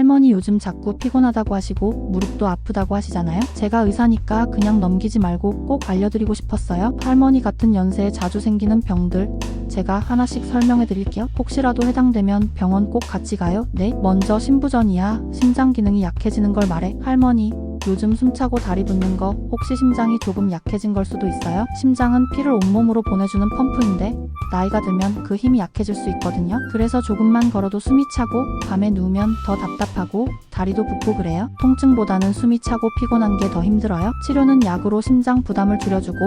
할머니 요즘 자꾸 피곤하다고 하시고 무릎도 아프다고 하시잖아요. 제가 의사니까 그냥 넘기지 말고 꼭 알려드리고 싶었어요. 할머니 같은 연세에 자주 생기는 병들 제가 하나씩 설명해 드릴게요. 혹시라도 해당되면 병원 꼭 같이 가요. 네. 먼저 신부전이야. 심장 기능이 약해지는 걸 말해. 할머니, 요즘 숨차고 다리 붓는 거 혹시 심장이 조금 약해진 걸 수도 있어요? 심장은 피를 온몸으로 보내주는 펌프인데 나이가 들면 그 힘이 약해질 수 있거든요. 그래서 조금만 걸어도 숨이 차고 밤에 누우면 더 답답하고 다리도 붓고 그래요. 통증보다는 숨이 차고 피곤한 게 더 힘들어요. 치료는 약으로 심장 부담을 줄여주고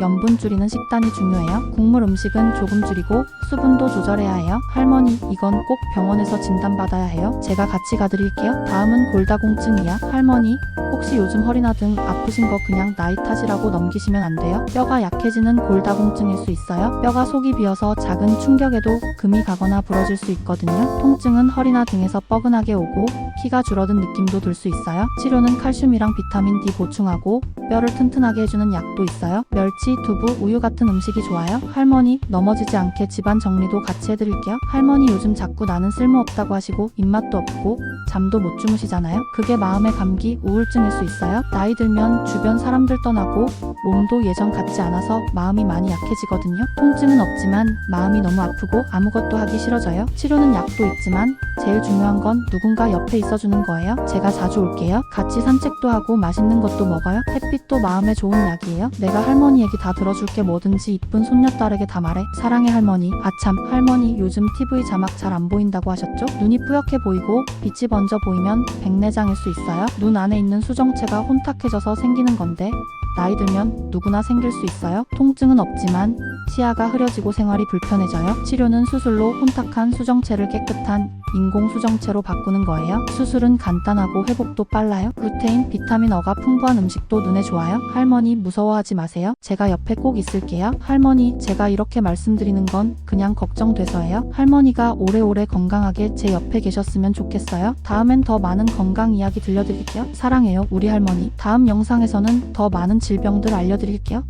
염분 줄이는 식단이 중요해요. 국물 음식은 조금 줄이고 수분도 조절해야 해요. 할머니, 이건 꼭 병원에서 진단받아야 해요. 제가 같이 가드릴게요. 다음은 골다공증이야. 할머니, 혹시 요즘 허리나 등 아프신 거 그냥 나이 탓이라고 넘기시면 안 돼요. 뼈가 약해지는 골다공증일 수 있어요. 뼈가 속이 비어서 작은 충격에도 금이 가거나 부러질 수 있거든요. 통증은 허리나 등에서 뻐근하게 오고 키가 줄어든 느낌도 들 수 있어요. 치료는 칼슘이랑 비타민 D 보충하고 뼈를 튼튼하게 해주는 약도 있어요. 멸치, 두부, 우유 같은 음식이 좋아요. 할머니, 넘어지지 않게 집안 정리도 같이 해드릴게요. 할머니 요즘 자꾸 나는 쓸모없다고 하시고 입맛도 없고 잠도 못 주무시잖아요. 그게 마음의 감기, 우울증일 수 있어요. 나이 들면 주변 사람들 떠나고 몸도 예전 같지 않아서 마음이 많이 약해지거든요. 통증은 없지만 마음이 너무 아프고 아무것도 하기 싫어져요. 치료는 약도 있지만 제일 중요한 건 누군가 옆에 있어주는 거예요. 제가 자주 올게요. 같이 산책도 하고 맛있는 것도 먹어요. 햇빛도 마음에 좋은 약이에요. 내가 할머니 얘기 다 들어줄게 뭐든지 이쁜 손녀딸에게 다 말해. 사랑해 할머니. 아참 할머니 요즘 TV 자막 잘 안 보인다고 하셨죠? 눈이 뿌옇게 보이고 빛이 번져 보이면 백내장일 수 있어요. 눈 안에 있는 수정체가 혼탁해져서 생기는 건데 나이 들면 누구나 생길 수 있어요. 통증은 없지만 시야가 흐려지고 생활이 불편해져요. 치료는 수술로 혼탁한 수정체를 깨끗한 인공 수정체로 바꾸는 거예요. 수술은 간단하고 회복도 빨라요. 루테인, 비타민 어가 풍부한 음식도 눈에 좋아요. 할머니 무서워하지 마세요. 제가 옆에 꼭 있을게요. 할머니, 제가 이렇게 말씀드리는 건 그냥 걱정돼서예요. 할머니가 오래오래 건강하게 제 옆에 계셨으면 좋겠어요. 다음엔 더 많은 건강 이야기 들려드릴게요. 사랑해요, 우리 할머니. 다음 영상에서는 더 많은 질병들 알려드릴게요.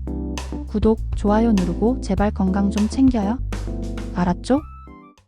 구독, 좋아요 누르고 제발 건강 좀 챙겨요. 알았죠?